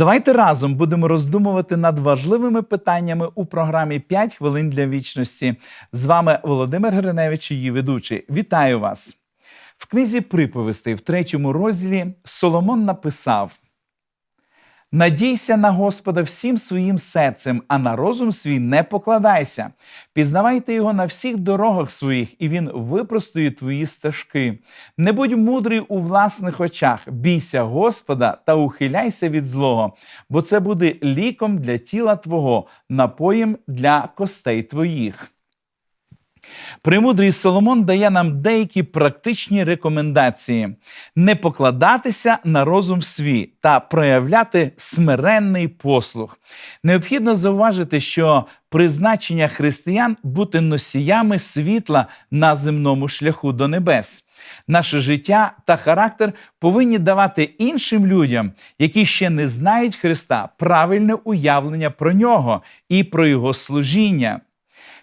Давайте разом будемо роздумувати над важливими питаннями у програмі «5 хвилин для вічності. З вами Володимир Гриневич, її ведучий. Вітаю вас! В книзі приповістей в третьому розділі Соломон написав: Надійся на Господа всім своїм серцем, а на розум свій не покладайся. Пізнавайте його на всіх дорогах своїх, і він випростує твої стежки. Не будь мудрий у власних очах, бійся Господа та ухиляйся від злого, бо це буде ліком для тіла твого, напоєм для костей твоїх. Премудрий Соломон дає нам деякі практичні рекомендації: не покладатися на розум свій та проявляти смиренний послух. Необхідно зауважити, що призначення християн бути носіями світла на земному шляху до небес. Наше життя та характер повинні давати іншим людям, які ще не знають Христа, правильне уявлення про нього і про Його служіння.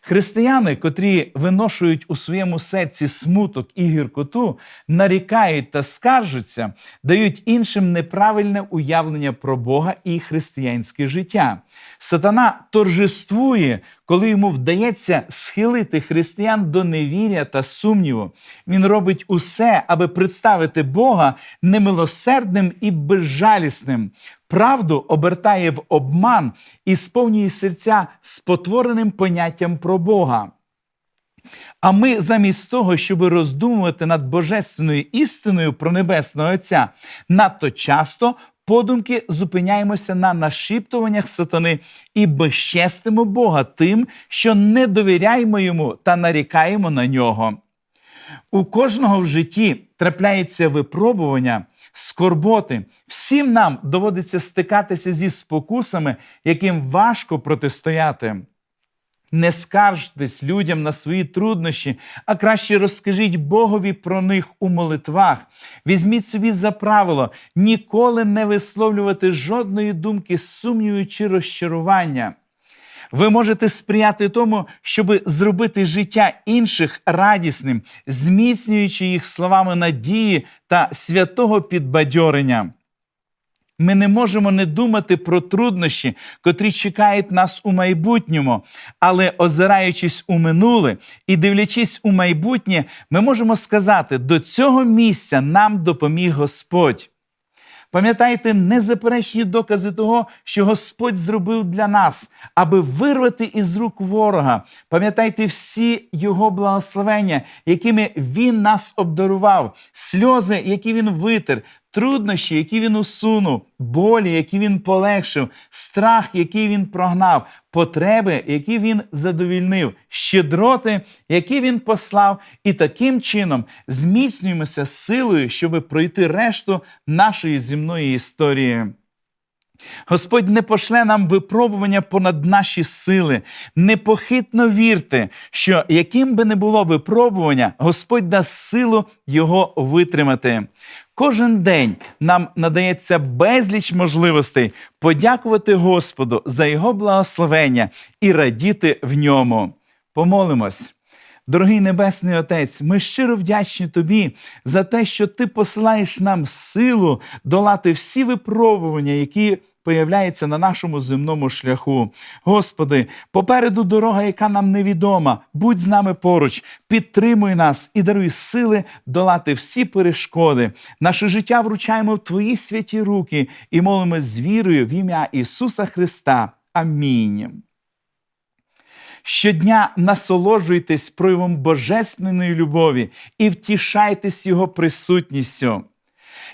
Християни, котрі виношують у своєму серці смуток і гіркоту, нарікають та скаржуться, дають іншим неправильне уявлення про Бога і християнське життя. Сатана торжествує, коли йому вдається схилити християн до невір'я та сумніву. Він робить усе, аби представити Бога немилосердним і безжалісним. Правду обертає в обман і сповнює серця спотвореним поняттям про Бога. А ми замість того, щоб роздумувати над божественною істиною про Небесного Отця, надто часто подумки зупиняємося на нашіптуваннях сатани і безчестимо Бога тим, що не довіряємо йому та нарікаємо на нього. У кожного в житті трапляється випробування, скорботи. Всім нам доводиться стикатися зі спокусами, яким важко протистояти. Не скаржтесь людям на свої труднощі, а краще розкажіть Богові про них у молитвах. Візьміть собі за правило ніколи не висловлювати жодної думки сумніву чи розчарування. Ви можете сприяти тому, щоб зробити життя інших радісним, зміцнюючи їх словами надії та святого підбадьорення. Ми не можемо не думати про труднощі, котрі чекають нас у майбутньому, але озираючись у минуле і дивлячись у майбутнє, ми можемо сказати: до цього місця нам допоміг Господь. Пам'ятайте незаперечні докази того, що Господь зробив для нас, аби вирвати із рук ворога. Пам'ятайте всі Його благословення, якими Він нас обдарував, сльози, які він витер, труднощі, які він усунув, болі, які він полегшив, страх, який він прогнав, потреби, які він задовільнив, щедроти, які він послав, і таким чином зміцнюємося силою, щоб пройти решту нашої земної історії. Господь не пошле нам випробування понад наші сили. Непохитно вірте, що яким би не було випробування, Господь дасть силу його витримати. Кожен день нам надається безліч можливостей подякувати Господу за Його благословення і радіти в ньому. Помолимось. Дорогий Небесний Отець, ми щиро вдячні Тобі за те, що Ти посилаєш нам силу долати всі випробування, які появляються на нашому земному шляху. Господи, попереду дорога, яка нам невідома, будь з нами поруч, підтримуй нас і даруй сили долати всі перешкоди. Наше життя вручаємо в Твої святі руки і молимо з вірою в ім'я Ісуса Христа. Амінь. Щодня насолоджуйтесь проявом божественної любові і втішайтесь Його присутністю.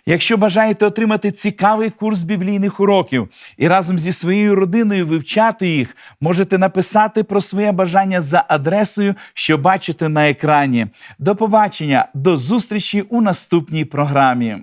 Якщо бажаєте отримати цікавий курс біблійних уроків і разом зі своєю родиною вивчати їх, можете написати про своє бажання за адресою, що бачите на екрані. До побачення, до зустрічі у наступній програмі.